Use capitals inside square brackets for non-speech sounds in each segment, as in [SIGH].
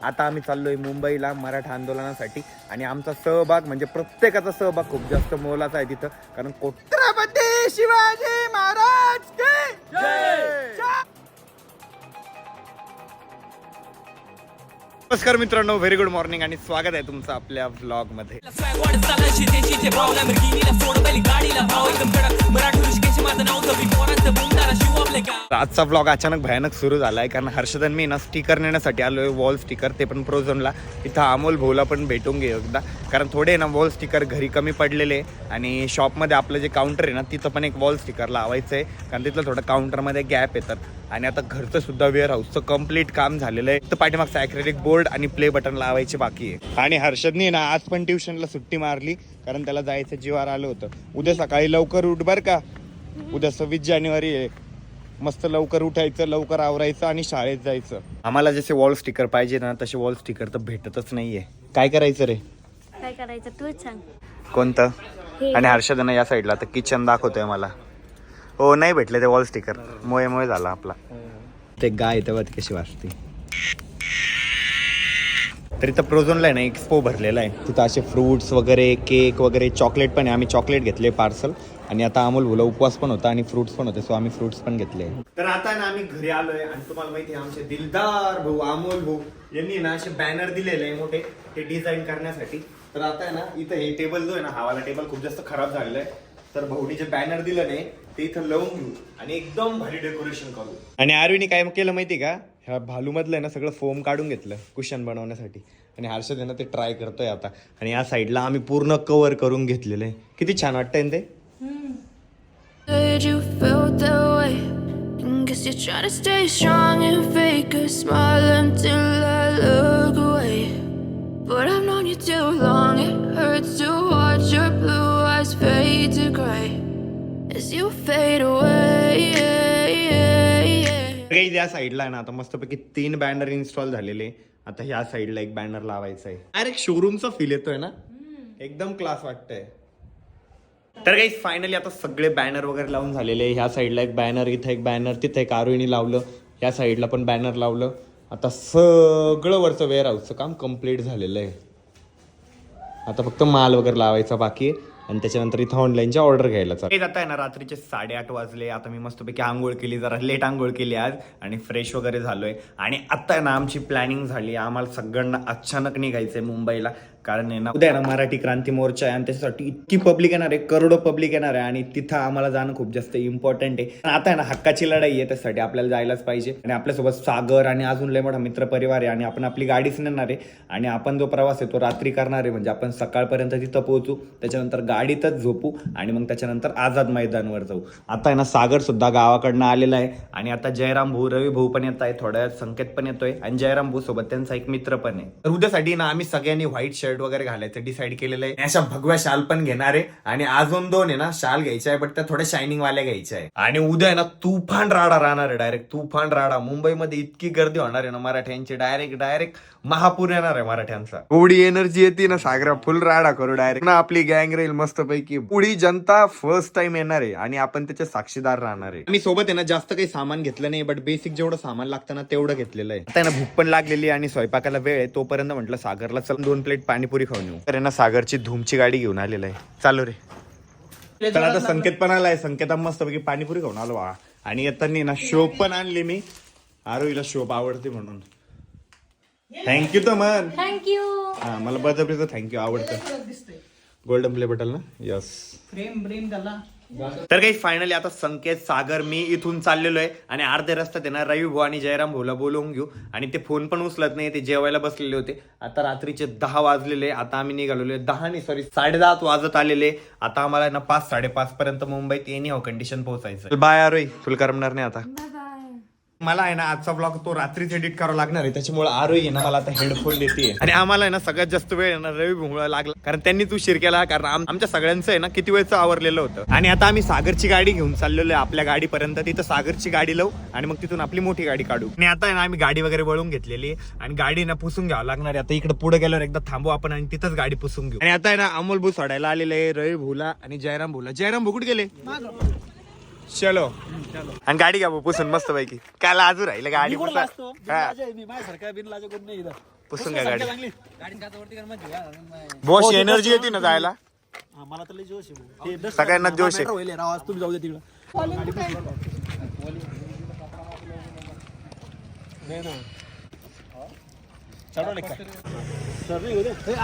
आता आम्ही चाललोय मुंबईला मराठा आंदोलनासाठी. आणि आमचा सहभाग म्हणजे प्रत्येकाचा सहभाग खूप जास्त मोलाचा आहे तिथं. कारण छत्रपती शिवाजी महाराज की जय! नमस्कार मित्रांनो व्हेरी गुड मॉर्निंग आणि स्वागत आहे तुमचं आपल्या व्लॉगमध्ये फोड पहिली गाडीला भाव एकदम कडक मराठी ऋषिकेश माझं नाव तर पोरांचं आजचा ब्लॉग अचानक भयानक सुरू झाला आहे कारण हर्षदन मी ना स्टिकर नेण्यासाठी आलो आहे वॉल स्टिकर ते पण प्रोझोनला इथं अमोल भाऊला पण भेटून घे एकदा. कारण थोडे ना वॉल स्टिकर घरी कमी पडलेले आणि शॉपमध्ये आपलं जे काउंटर आहे ना तिथं पण एक वॉल स्टिकर लावायचं आहे कारण तिथलं थोडं काउंटरमध्ये गॅप येतात. आणि आता घरचं सुद्धा वेअर हाऊसचं कंप्लीट काम झालेलं आहे. तर पाठीमागचं ॲक्रेलिक बोर्ड आणि प्ले बटन लावायचे बाकी आहे. आणि हर्षदने ना आज पण ट्युशनला सुट्टी मारली कारण त्याला जायचं जीवार आलं होतं. उद्या सकाळी लवकर उठ बर का. उद्या सव्वीस जानेवारी आहे. मस्त लवकर उठायचं लवकर आवरायचं आणि शाळेत जायचं. आम्हाला जसे वॉल स्टिकर पाहिजे ना तसे वॉल स्टिकर तर भेटतच नाहीये. काय करायचं रे? काय करायचं? तूच सांग. कोणतं? हे. आणि हर्षदनं या साईडला तर किचन दाखवतोय मला. हो नाही भेटले ते वॉल स्टिकर मोये मोये झाला आपला. ते गाय तेव्हा ती कशी वाजते. तरी तर प्रोझोनला आहे ना एक्सपो भरलेला आहे. तिथं असे फ्रुट्स वगैरे केक वगैरे चॉकलेट पण आहे. आम्ही चॉकलेट घेतले पार्सल आणि आता अमोल भुला उपवास पण होता आणि फ्रुट्स पण होते सो आम्ही फ्रुट्स पण घेतले. तर आता ना आम्ही घरी आलोय आणि तुम्हाला माहिती आहे आमचे दिलदार भाऊ अमोल भाऊ यांनी ना असे बॅनर दिलेले आहे मोठे ते डिझाईन करण्यासाठी. तर आता आहे ना इथं हे टेबल जो आहे ना हवाला टेबल खूप जास्त खराब झालेलं आहे. तर भाऊनी जे बॅनर दिलं नाही ते इथं लावून घेऊ आणि एकदम भारी डेकोरेशन करू. आणि आरवीने काय केलं माहिती का? ह्या भालू मधलं ना सगळं फोम काढून घेतलं कुशन बनवण्यासाठी. आणि हर्षद आहे ना ते ट्राय करतोय आता. आणि या साईडला आम्ही पूर्ण कव्हर करून घेतलेलं आहे. किती छान वाटतंय ते? Said you felt that way. And guess you're trying to stay strong and fake a smile until I look away. But I've known you too long, it hurts to watch your blue eyes fade to gray as you fade away. काही या साईडला आहे ना आता मस्तपैकी तीन banner install झालेले आता ह्या साईडला एक बॅनर लावायचा आहे अरे शोरूमचा फील येतोय ना एकदम क्लास वाटतंय तर काही फायनली आता सगळे बॅनर वगैरे लावून झालेले ह्या साईडला एक बॅनर इथं एक बॅनर तिथं एक आरोहीने लावलं. ह्या साईडला पण बॅनर लावलं. आता सगळं वरचं वेअर हाऊसचं काम कंप्लीट झालेलं आहे. आता फक्त माल वगैरे लावायचा बाकी आहे. आणि त्याच्यानंतर इथं ऑनलाईनची ऑर्डर घ्यायला चालू. जात आहे ना रात्रीचे साडेआठ वाजले. आता मी मस्तपैकी आंघोळ केली जरा लेट आंघोळ केली आज. आणि फ्रेश वगैरे झालोय. आणि आता आहे ना आमची प्लॅनिंग झाली. आम्हाला सगळ्यांना अचानक निघायचंय मुंबईला. कारण आहे ना उद्या ना मराठी क्रांती मोर्चा आहे आणि त्याच्यासाठी इतकी पब्लिक येणार आहे करोडो पब्लिक येणार आहे आणि तिथं आम्हाला जाणं खूप जास्त इम्पॉर्टंट आहे. आता आहे ना हक्काची लढाई आहे त्यासाठी आपल्याला जायलाच पाहिजे. आणि आपल्यासोबत सागर आणि अजून लय मोठा मित्र परिवार आहे आणि आपण आपली गाडीच नेणार आहे. आणि आपण जो प्रवास आहे तो रात्री करणार आहे. म्हणजे आपण सकाळपर्यंत तिथं पोहोचू त्याच्यानंतर गाडीतच झोपू आणि मग त्याच्यानंतर आझाद मैदानवर जाऊ. आता आहे ना सागर सुद्धा गावाकडनं आलेला आहे. आणि आता जयराम भाऊ रवी भाऊ पण येत आहे थोड्या संकेत पण येतोय. आणि जयराम भाऊ सोबत त्यांचा एक मित्र पण आहे. तर उद्यासाठी ना आम्ही सगळ्यांनी व्हाईट शर्ट वगैरे घालायचं डिसाईड केलेलं आहे. अशा भगव्या शाल पण घेणार आहे आणि अजून दोन आहे ना शाल घ्यायच्या आहे बट त्या थोड्या शायनिंग वाल्या घ्यायच्या आहे आणि उद्या आहे ना तुफान राडा राहणार आहे डायरेक्ट तुफान राडा. मुंबईमध्ये इतकी गर्दी होणार आहे ना मराठ्यांची. डायरेक्ट डायरेक्ट महापूर येणार आहे मराठ्यांचा. एवढी एनर्जी येते ना सागरा. फुल राडा करू डायरेक्ट ना आपली गँग राहील मस्त पैकी पुढी जनता फर्स्ट टाइम येणार आहे आणि आपण त्याचे साक्षीदार राहणार आहे. मी सोबत आहे ना जास्त काही सामान घेतलं नाही बट बेसिक जेवढं सामान लागतं ना तेवढं घेतलेलं आहे. आता ना भूक पण लागलेली आणि स्वयंपाकाला वेळ आहे तोपर्यंत म्हटलं सागरला चल. दोन प्लेट पाणीपुरी खाऊन येऊ. तर ना सागरची धूमची गाडी घेऊन आलेलं आहे. चालू रे. तर आता संकेत पण आलाय. संकेत मस्त पैकी पाणीपुरी खाऊन आलो वा आणि येताना ना शोप पण आणली मी. आरोहीला शोप आवडते म्हणून. थँक्यू तर मन थँक्यू हा मला बळजबरीचं थँक्यू आवडतं. गोल्डन प्ले बटल ना? यस तर काही फायनली आता संकेत सागर मी इथून चाललेलो आहे. आणि अर्ध्या रस्त्यात आहे ना रवी भाऊ आणि जयराम भाऊला बोलवून घेऊ. आणि ते फोन पण उचलत नाही ते जेवायला बसलेले होते. आता रात्रीचे दहा वाजलेले आता आम्ही निघालेलो आहे. दहा नाही सॉरी साडे दहा वाजत आलेले आता आम्हाला ना पाच साडेपाच पर्यंत मुंबईत एनी हो कंडिशन पोहोचायचं बाय आरोही तुला करमणार नाही आता. मला आहे ना आजचा ब्लॉग तो रात्रीच एडिट करावा लागणार आहे. त्याच्यामुळे आरोही आहे ना मला आता हेडफोन देते आणि आम्हाला आहे ना सगळ्यात जास्त वेळ आहे ना रवी भुंगळा लागला. कारण त्यांनी तू शिर केला कारण आम- आमच्या सगळ्यांचं आहे ना किती वेळचं आवरलेलं होतं. आणि आता आम्ही सागरची गाडी घेऊन चाललेलो आहे आपल्या गाडीपर्यंत. तिथं सागरची गाडी लावू आणि मग तिथून आपली मोठी गाडी काढू. आणि आता आहे ना आम्ही गाडी वगैरे वळून घेतलेली आहे. आणि गाडी ना पुसून घ्यावं लागणार आहे. आता इकडे पुढे गेल्यावर एकदा थांबू आपण आणि तिथंच गाडी पुसून घेऊ. आणि आता आहे ना अमोल भू सोडायला आलेले आहे रवी भूला आणि जयराम भूला. जयराम भू कुठे गेले? चलो. आणि गाडी घ्या भाऊ पुसून मस्त पैकी काय लाजू राहिलं गाडी पुसा हा. पुसून घ्या गाडी. बॉस एनर्जी येते ना जायला. सगळ्यांना जोश आहे. metro होईल राव आज तुम्ही जाऊ दे तिकडं नाही ना. चढवले काय? सर नाही होते.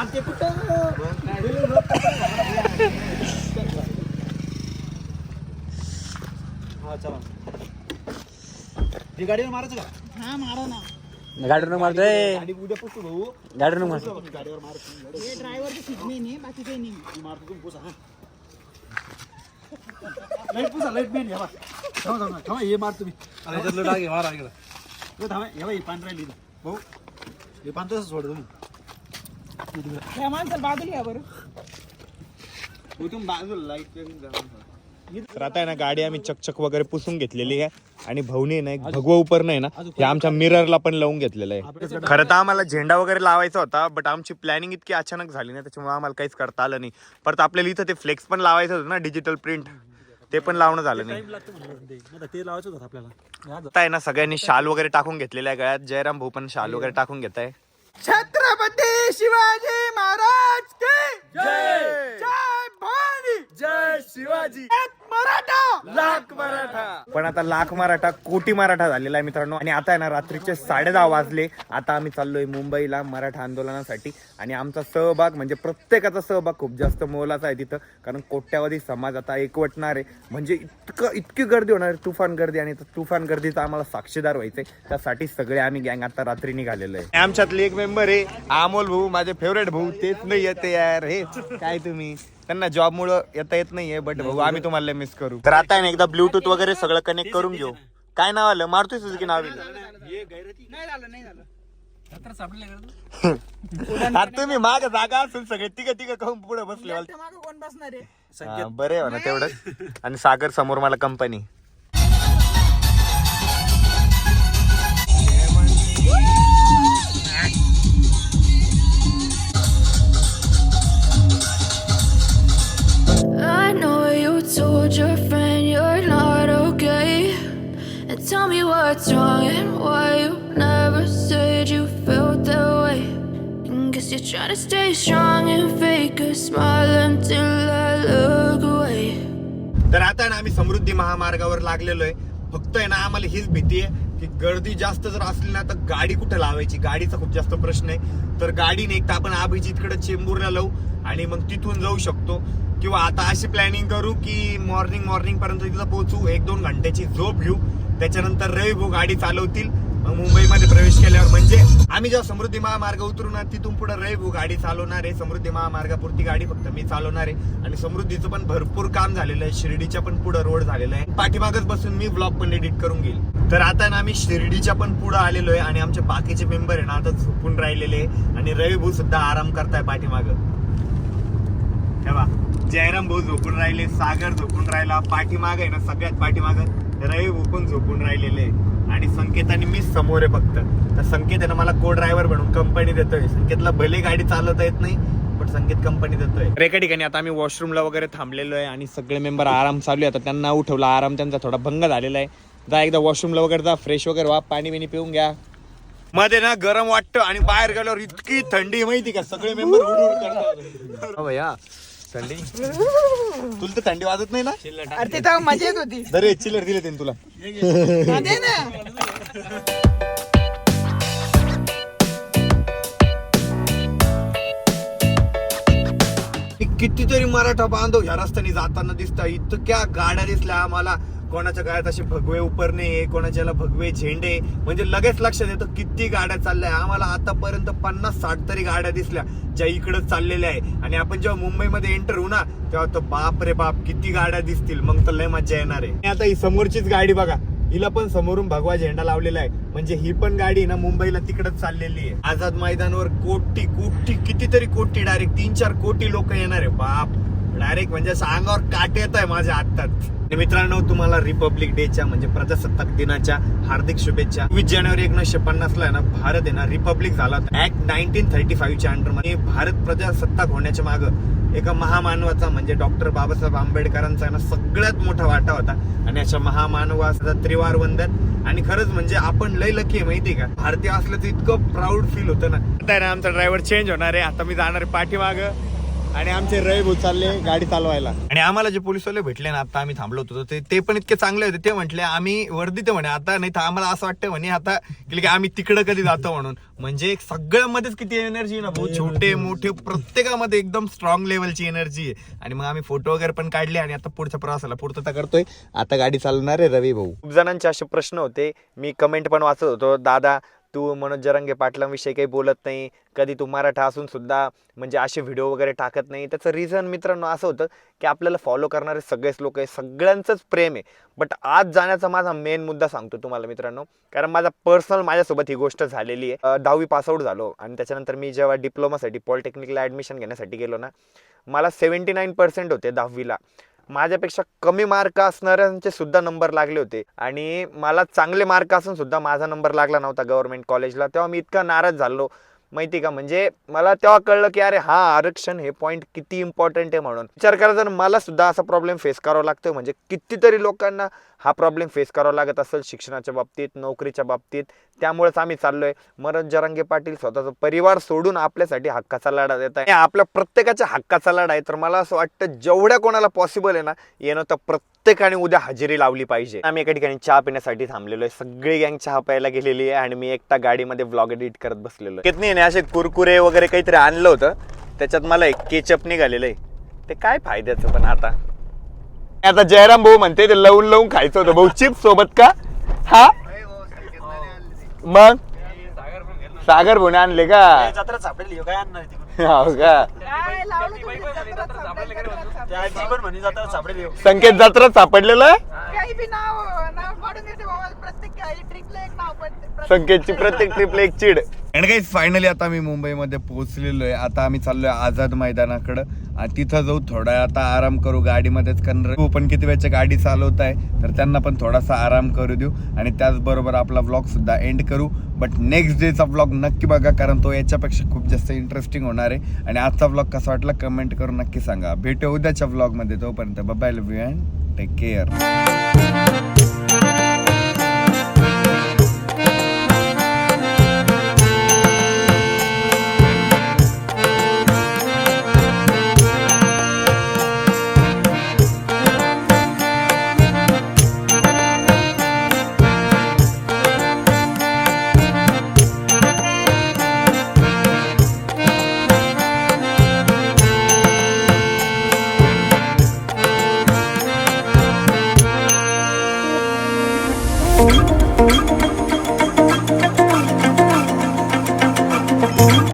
हे, आणि ते कुठं? हा, चला. ही गाडीवर मारायचं का गाडीवर मारतोय. गाडी उद्या पुसतो भाऊ. गाडीवर मारतो गाडीवर मारतो मी मारतो तुम्ही पुसा हा. लाइट पुसा लाइट मेन घ्या थांबा थांबा थांबा हे मार तुम्ही. हे थांबा हे बाई पान राहिली इथं. भाऊ हे पान तसं सोड तुम्ही. उठून बाजूला लाइट तर आता आहे ना गाडी आम्ही चकचक वगैरे पुसून घेतलेली आहे. आणि भाऊनी ना एक भगवा उपर नाही ना हे आमच्या मिररला पण लावून घेतलेलं आहे. खरं तर आम्हाला झेंडा वगैरे लावायचा होता बट आमची प्लॅनिंग इतकी अचानक झाली ना त्याच्यामुळे आम्हाला काहीच करता आलं नाही. परत आपल्याला इथं ते फ्लेक्स पण लावायचं होतं ना डिजिटल प्रिंट ते पण लावणं झालं नाही. नाही आहे ना सगळ्यांनी शाल वगैरे टाकून घेतलेल्या आहे गळ्यात. जयराम भाऊ पण शाल वगैरे टाकून घेत आहे. छत्रपती शिवाजी महाराज की जय शिवाजी. मराठा! लाख मराठा. पण आता लाख मराठा कोटी मराठा झालेला आहे मित्रांनो. आणि आता आहे ना रात्रीचे साडे दहा वाजले. आता आम्ही चाललोय मुंबईला मराठा आंदोलनासाठी. आणि आमचा सहभाग म्हणजे प्रत्येकाचा सहभाग खूप जास्त मोलाचा आहे तिथं. कारण कोट्यावधी समाज आता एकवटणार आहे. म्हणजे इतकं इतकी गर्दी होणार आहे तुफान गर्दी. आणि तुफान गर्दीचा आम्हाला साक्षीदार व्हायचंय. त्यासाठी सगळे आम्ही गँग आता रात्री निघालेलो आहे. आमच्यातले एक मेंबर आहे अमोल भाऊ माझे फेवरेट भाऊ. तेच नाही येते यार. हे काय तुम्ही? त्यांना जॉब मुळे येता येत नाहीये बट भाऊ आम्ही तुम्हाला मिस करू. तर आता आहे ना एकदा ब्लूटूथ वगैरे सगळं कनेक्ट करून घेऊ. काय नाव आलं? मारुती सुझुकी नाव [LAUGHS] आता तुम्ही माग जागा असेल सगळे तिघ तिघ कहून पुढे बसले बरे आहे ना तेवढं आणि सागर समोर मला company told your friend you're not okay. And tell me what's wrong and why you never said you felt that way. And guess you're trying to stay strong and fake a smile until I look away. तर आता ना आम्ही समृद्धी महामार्गावर लागलेलो आहे फक्त आहे ना आम्हाला हीच भीती आहे की गर्दी जास्त जर असली ना तर गाडी कुठे लावायची गाडीचा खूप जास्त प्रश्न आहे तर गाडीने एक तर आपण अभिजितकडे चेंबूरला लावू आणि मग तिथून जाऊ शकतो किंवा आता अशी प्लॅनिंग करू की मॉर्निंग मॉर्निंग पर्यंत तिथं पोहोचू एक दोन घंट्याची झोप घेऊ. त्याच्यानंतर रवी भाऊ गाडी चालवतील. मुंबईमध्ये प्रवेश केल्यावर म्हणजे आम्ही जेव्हा समृद्धी महामार्ग उतरू ना तिथून पुढे रवी भाऊ गाडी चालवणार आहे. समृद्धी महामार्गापुरती गाडी फक्त मी चालवणार आहे. आणि समृद्धीचं पण भरपूर काम झालेलं आहे. शिर्डीच्या पण पुढे रोड झालेला आहे. पाठीमागच बसून मी ब्लॉग पण एडिट करून घेईल. तर आता ना आम्ही शिर्डीच्या पण पुढे आलेलो आहे आणि आमचे बाकीचे मेंबर आहे ना आता झोपून राहिलेले आहे. आणि रवी भाऊ सुद्धा आराम करताय पाठीमाग. ठेवा. जयराम भाऊ झोपून राहिले सागर झोपून राहिला पाठीमाग आहे ना सगळ्यात पाठीमाग रवी भाऊ झोपून राहिलेले आणि संकेताने मी समोर आहे फक्त. तर संकेत आहे ना मला को ड्रायव्हर म्हणून कंपनी देतोय. संकेतला भले गाडी चालवता येत नाही पण संकेत कंपनी देतोय. एका ठिकाणी आता आम्ही वॉशरूमला वगैरे थांबलेलो आहे आणि सगळे मेंबर आराम चालू आहे. आता त्यांना उठवला आराम त्यांचा थोडा भंग झालेला आहे. जा एकदा वॉशरूमला वगैरे जा फ्रेश वगैरे व्हा पाणी बिणी पिऊन घ्या. मध्ये ना गरम वाटतं आणि बाहेर गेल्यावर इतकी थंडी माहिती का? सगळे मेंबर हो भैया थंडी [LAUGHS] तुला तर थंडी वाजत नाही ना? अरे ते तर मजा येत होती. दरे चिल्लर दिले त्यांनी तुला. हा, दे ना? कितीतरी मराठा बांधव ह्या रस्त्याने जाताना दिसतात इतक्या गाड्या दिसल्या आम्हाला? कोणाच्या गाड्यात असे भगवे उपरणे कोणाच्याला भगवे झेंडे म्हणजे लगेच लक्षात येतं किती गाड्या चालल्या. आम्हाला आतापर्यंत पन्नास साठ तरी गाड्या दिसल्या ज्या इकडे चाललेल्या आहे. आणि आपण जेव्हा मुंबईमध्ये एंटर होऊ ना तेव्हा तर बाप रे बाप किती गाड्या दिसतील. मग तर लय मज्जा येणार आहे. आता ही समोरचीच गाडी बघा. हिला पण समोरून भगवा झेंडा लावलेला आहे. म्हणजे ही पण गाडी ना मुंबईला तिकडच चाललेली आहे. आझाद मैदानवर कोटी कोटी कितीतरी कोटी डायरेक्ट तीन चार कोटी लोक येणार आहे. बाप. डायरेक्ट म्हणजे असं अंगावर काट येत आहे माझ्या आत्ताच तर मित्रांनो तुम्हाला रिपब्लिक डेच्या म्हणजे प्रजासत्ताक दिनाच्या हार्दिक शुभेच्छा. वीस जानेवारी एकोणीसशे पन्नास ला ना भारत आहे ना रिपब्लिक झाला ऍक्ट नाईन्टीन थर्टी फाईव्हच्या अंडरमध्ये भारत प्रजासत्ताक होण्याच्या मागं एका महामानवाचा म्हणजे डॉक्टर बाबासाहेब आंबेडकरांचा ना सगळ्यात मोठा वाटा होता. आणि अशा महामानवाचा त्रिवार वंदन. आणि खरंच म्हणजे आपण लय लकी आहे माहिती का? भारतीय असलं तर इतकं प्राऊड फील होतं ना. ना आमचा ड्रायव्हर चेंज होणार आहे. आता मी जाणार आहे पाठीमाग. आणि आमचे रय भाऊ चालले गाडी चालवायला. आणि आम्हाला जे पोलिसवाले भेटले ना आता आम्ही थांबलो होतो. ते ते पण इतके चांगले होते. ते म्हटले आम्ही वर्दी ते म्हणे आता नाही तर आम्हाला असं वाटतं म्हणे आता की आम्ही तिकडं कधी जातो म्हणून. म्हणजे सगळ्यामध्येच किती एनर्जी ना भाऊ. छोटे मोठे प्रत्येकामध्ये एकदम स्ट्रॉंग लेवलची एनर्जी आहे. आणि मग आम्ही फोटो वगैरे पण काढले आणि आता पुढच्या प्रवासाला. पूर्तता करतोय. आता गाडी चालवणार आहे रवी भाऊ. खूप जणांचे असे प्रश्न होते. मी कमेंट पण वाचत होतो. दादा तू मनोज जरांगे पाटलांविषयी काही बोलत नाही कधी तू मराठा असून सुद्धा म्हणजे असे व्हिडिओ वगैरे टाकत नाही. त्याचं रिझन मित्रांनो असं होतं की आपल्याला फॉलो करणारे सगळेच लोक आहे सगळ्यांचंच प्रेम आहे. बट आज जाण्याचा माझा मेन मुद्दा सांगतो तुम्हाला मित्रांनो. कारण माझा पर्सनल माझ्यासोबत ही गोष्ट झालेली आहे. दहावी पासआउट झालो आणि त्याच्यानंतर मी जेव्हा डिप्लोमासाठी पॉलिटेक्निकला ॲडमिशन घेण्यासाठी गेलो ना मला सेवन्टी नाईन पर्सेंट होते दहावीला. माझ्यापेक्षा कमी मार्क असणाऱ्यांचे सुद्धा नंबर लागले होते. आणि मला चांगले मार्क असून सुद्धा माझा नंबर लागला नव्हता गव्हर्नमेंट कॉलेजला तेव्हा मी इतका नाराज झालो. माहिती का? म्हणजे मला तेव्हा कळलं की अरे हा आरक्षण हे पॉईंट किती इम्पॉर्टंट आहे म्हणून. विचार करा जर मला सुद्धा असा प्रॉब्लेम फेस करावा लागतो म्हणजे कितीतरी लोकांना हा प्रॉब्लेम फेस करावा लागत असेल शिक्षणाच्या बाबतीत नोकरीच्या बाबतीत. त्यामुळेच आम्ही चाललोय. मनोज जरांगे पाटील स्वतःचा परिवार सोडून आपल्यासाठी हक्काचा लढा देत आहे. आपल्या प्रत्येकाच्या हक्काचा लढा आहे. तर मला असं वाटतं जेवढ्या कोणाला पॉसिबल आहे ना येणं तर प्रत्येकाने उद्या हजेरी लावली पाहिजे. आम्ही एका ठिकाणी चहा पिण्यासाठी थांबलेलो आहे. सगळी गँग चहा प्यायला गेलेली आहे आणि मी एकटा गाडीमध्ये व्लॉग एडिट करत बसलेलो आहे. नाही असे कुरकुरे वगैरे काहीतरी आणलं होतं. त्याच्यात मला एक केचप निघालेलं आहे. ते काय फायद्याचं पण आता? आता जयराम भाऊ म्हणते ते लवून लवून खायचं होतं. भाऊ चिप्स सोबत का? हा? मग? सागर भाऊने आणले का? जत्रा सापडेल काय आणणार तिकडून? हो का? काय लावलं तुम्ही? जत्रात सापडेल, जत्रात सापडेल. त्या आजी पण म्हणे जत्रा सापडेल संकेत जत्रा सापडलेलं? आहे काही बी नाव नाव काढून येते बाबा प्रत्येक ट्रिकला एक नाव पडते संकेतची प्रत्येक ट्रिपला एक चिड. आणि काही फायनली आता मी मुंबईमध्ये पोहोचलेलो आहे आता आम्ही चाललोय आझाद मैदानाकडं. आणि तिथं जाऊ थोडा आता आराम करू गाडीमध्येच कारण तू हो, पण किती वेळच्या गाडी चालवत आहे तर त्यांना पण थोडासा आराम करू देऊ. आणि त्याचबरोबर आपला व्लॉग सुद्धा एंड करू. बट नेक्स्ट डेचा व्लॉग नक्की बघा कारण तो याच्यापेक्षा खूप जास्त इंटरेस्टिंग होणार आहे. आणि आजचा व्लॉग कसा वाटला कमेंट करून नक्की सांगा. भेटू उद्याच्या व्लॉगमध्ये तोपर्यंत bye love you and take care